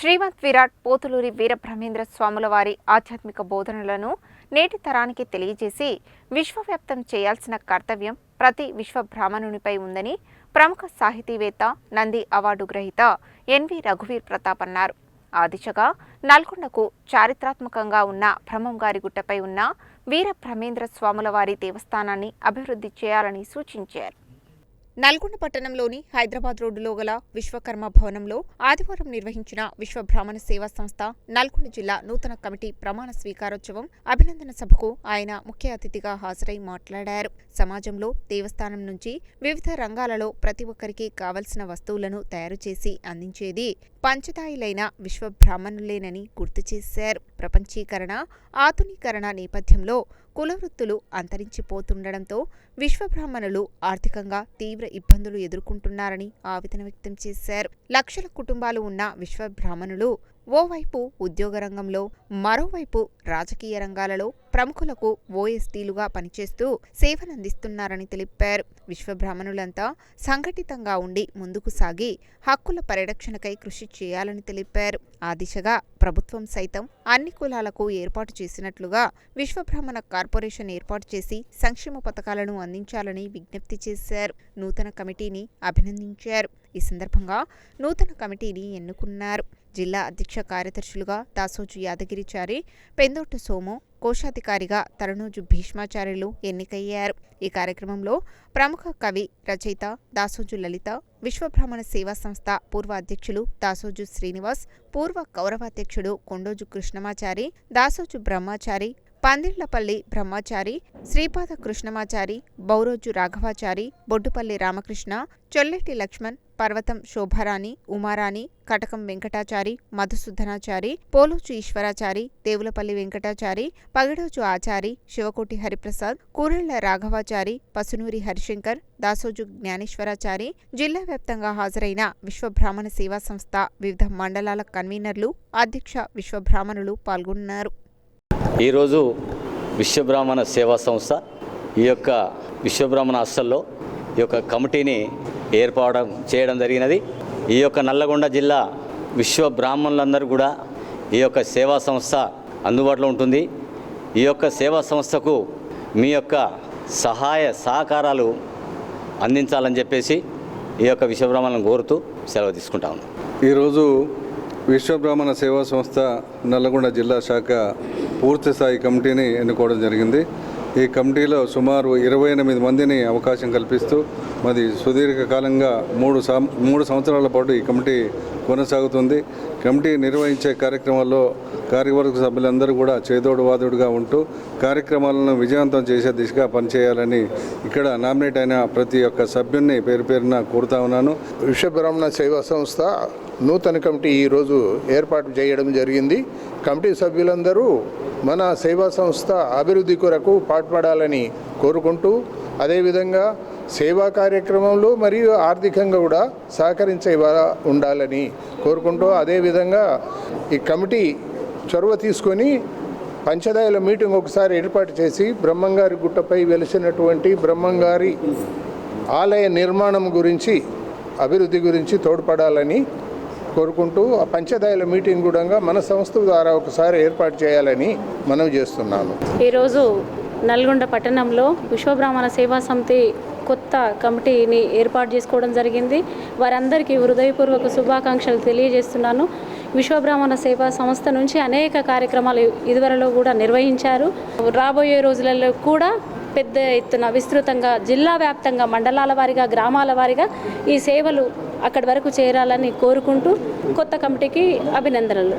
శ్రీమద్ విరాట్ పోతులూరి వీరబ్రహ్మేంద్ర స్వాముల వారి ఆధ్యాత్మిక బోధనలను నేటి తరానికి తెలియజేసి విశ్వవ్యాప్తం చేయాల్సిన కర్తవ్యం ప్రతి విశ్వ బ్రాహ్మణునిపై ఉందని ప్రముఖ సాహితీవేత్త నంది అవార్డు గ్రహీత ఎన్వి రఘువీర్ ప్రతాప్ అన్నారు. ఆ దిశగా నల్గొండకు చారిత్రాత్మకంగా ఉన్న బ్రహ్మంగారి గుట్టపై ఉన్న వీర బ్రహ్మేంద్ర స్వాముల వారి దేవస్థానాన్ని అభివృద్ధి చేయాలని సూచించారు. నల్గొండ పట్టణంలోని హైదరాబాద్ రోడ్డులో గల విశ్వకర్మ భవనంలో ఆదివారం నిర్వహించిన విశ్వ బ్రాహ్మణ సేవా సంస్థ నల్గొండ జిల్లా నూతన కమిటీ ప్రమాణ స్వీకారోత్సవం అభినందన సభకు ఆయన ముఖ్య అతిథిగా హాజరై మాట్లాడారు. సమాజంలో దేవస్థానం నుంచి వివిధ రంగాలలో ప్రతి ఒక్కరికి కావలసిన వస్తువులను తయారు చేసి అందించేది పంచదాయిలైన విశ్వబ్రాహ్మణులేనని గుర్తు చేశారు. ప్రపంచీకరణ ఆధునీకరణ నేపథ్యంలో కులవృత్తులు అంతరించిపోతుండటంతో విశ్వబ్రాహ్మణులు ఆర్థికంగా తీవ్ర ఇబ్బందులు ఎదుర్కొంటున్నారని ఆవేదన వ్యక్తం చేశారు. లక్షల కుటుంబాలు ఉన్న విశ్వబ్రాహ్మణులు ఓవైపు ఉద్యోగ రంగంలో మరోవైపు రాజకీయ రంగాలలో ప్రముఖులకు ఓఎస్టీలుగా పనిచేస్తూ సేవలందిస్తున్నారని తెలిపారు. విశ్వబ్రాహ్మణులంతా సంఘటితంగా ఉండి ముందుకు సాగి హక్కుల పరిరక్షణకై కృషి చేయాలని తెలిపారు. ఆ దిశగా ప్రభుత్వం సైతం అన్ని కులాలకు ఏర్పాటు చేసినట్లుగా విశ్వబ్రాహ్మణ కార్పొరేషన్ ఏర్పాటు చేసి సంక్షేమ పథకాలను అందించాలని విజ్ఞప్తి చేశారు. నూతన కమిటీని అభినందించారు. ఈ సందర్భంగా నూతన కమిటీని ఎన్నుకున్నారు. జిల్లా అధ్యక్ష కార్యదర్శులుగా దాసోజు యాదగిరిచారి పెందోట సోము కోశాధికారిగా తరుణోజు భీష్మాచార్యులు ఎన్నికయ్యారు. ఈ కార్యక్రమంలో ప్రముఖ కవి రచయిత దాసోజు లలిత విశ్వబ్రాహ్మణ సేవా సంస్థ పూర్వ అధ్యక్షులు దాసోజు శ్రీనివాస్ పూర్వ గౌరవాధ్యక్షుడు కొండోజు కృష్ణమాచారి దాసోజు బ్రహ్మాచారి పందిళ్ళపల్లి బ్రహ్మాచారి శ్రీపాద కృష్ణమాచారి బౌరోజు రాఘవాచారి బొడ్డుపల్లి రామకృష్ణ చొల్లెటి లక్ష్మణ్ పర్వతం శోభారాణి ఉమారాణి కటకం వెంకటాచారి మధుసూదనాచారి పోలోచు ఈశ్వరాచారి దేవులపల్లి వెంకటాచారి పగిడోజు ఆచారి శివకోటి హరిప్రసాద్ కూరెళ్ళ రాఘవాచారి పసునూరి హరిశంకర్ దాసోజు జ్ఞానేశ్వరాచారి జిల్లా వ్యాప్తంగా హాజరైన విశ్వబ్రాహ్మణ సేవా సంస్థ వివిధ మండలాల కన్వీనర్లు అధ్యక్ష విశ్వబ్రాహ్మణులు పాల్గొన్నారు. ఈరోజు విశ్వబ్రాహ్మణ సేవా సంస్థ ఈ యొక్క విశ్వబ్రాహ్మణ హాస్టల్లో ఈ యొక్క కమిటీని ఏర్పడడం చేయడం జరిగినది. ఈ యొక్క నల్లగొండ జిల్లా విశ్వ బ్రాహ్మణులందరూ కూడా ఈ యొక్క సేవా సంస్థ అందుబాటులో ఉంటుంది. ఈ యొక్క సేవా సంస్థకు మీ యొక్క సహాయ సహకారాలు అందించాలని చెప్పేసి ఈ యొక్క విశ్వబ్రాహ్మణులను కోరుతూ సెలవు తీసుకుంటాము ఈరోజు విశ్వబ్రాహ్మణ సేవా సంస్థ నల్లగొండ జిల్లా శాఖ పూర్తి స్థాయి కమిటీని ఎన్నుకోవడం జరిగింది. ఈ కమిటీలో సుమారు ఇరవై ఎనిమిది మందిని అవకాశం కల్పిస్తూ మరి సుదీర్ఘకాలంగా మూడు సం మూడు సంవత్సరాల పాటు ఈ కమిటీ కొనసాగుతుంది. కమిటీ నిర్వహించే కార్యక్రమాల్లో కార్యవర్గ సభ్యులందరూ కూడా చేదోడు వాదోడుగా ఉంటూ కార్యక్రమాలను విజయవంతం చేసే దిశగా పనిచేయాలని ఇక్కడ నామినేట్ అయిన ప్రతి ఒక్క సభ్యున్ని పేరు పేరున కోరుతా ఉన్నాను. విశ్వబ్రాహ్మణ సేవా సంస్థ నూతన కమిటీ ఈరోజు ఏర్పాటు చేయడం జరిగింది. కమిటీ సభ్యులందరూ మన సేవా సంస్థ అభివృద్ధి కొరకు పాటుపడాలని కోరుకుంటూ అదేవిధంగా సేవా కార్యక్రమంలో మరియు ఆర్థికంగా కూడా సహకరించే ఉండాలని కోరుకుంటూ అదేవిధంగా ఈ కమిటీ చొరవ తీసుకొని పంచదాయల మీటింగ్ ఒకసారి ఏర్పాటు చేసి బ్రహ్మంగారి గుట్టపై వెలిసినటువంటి బ్రహ్మంగారి ఆలయ నిర్మాణం గురించి అభివృద్ధి గురించి తోడ్పడాలని కోరుకుంటూ ఆ పంచదాయల మీటింగ్ కూడా మన సంస్థ ద్వారా ఒకసారి ఏర్పాటు చేయాలని మనం చేస్తున్నాను ఈరోజు నల్గొండ పట్టణంలో విశ్వబ్రాహ్మణ సేవా సమితి కొత్త కమిటీని ఏర్పాటు చేసుకోవడం జరిగింది. వారందరికీ హృదయపూర్వక శుభాకాంక్షలు తెలియజేస్తున్నాను. విశ్వబ్రాహ్మణ సేవా సంస్థ నుంచి అనేక కార్యక్రమాలు ఇదివరలో కూడా నిర్వహించారు. రాబోయే రోజులలో కూడా పెద్ద ఎత్తున విస్తృతంగా జిల్లా వ్యాప్తంగా మండలాల వారీగా గ్రామాల వారీగా ఈ సేవలు అక్కడి వరకు చేరాలని కోరుకుంటూ కొత్త కమిటీకి అభినందనలు.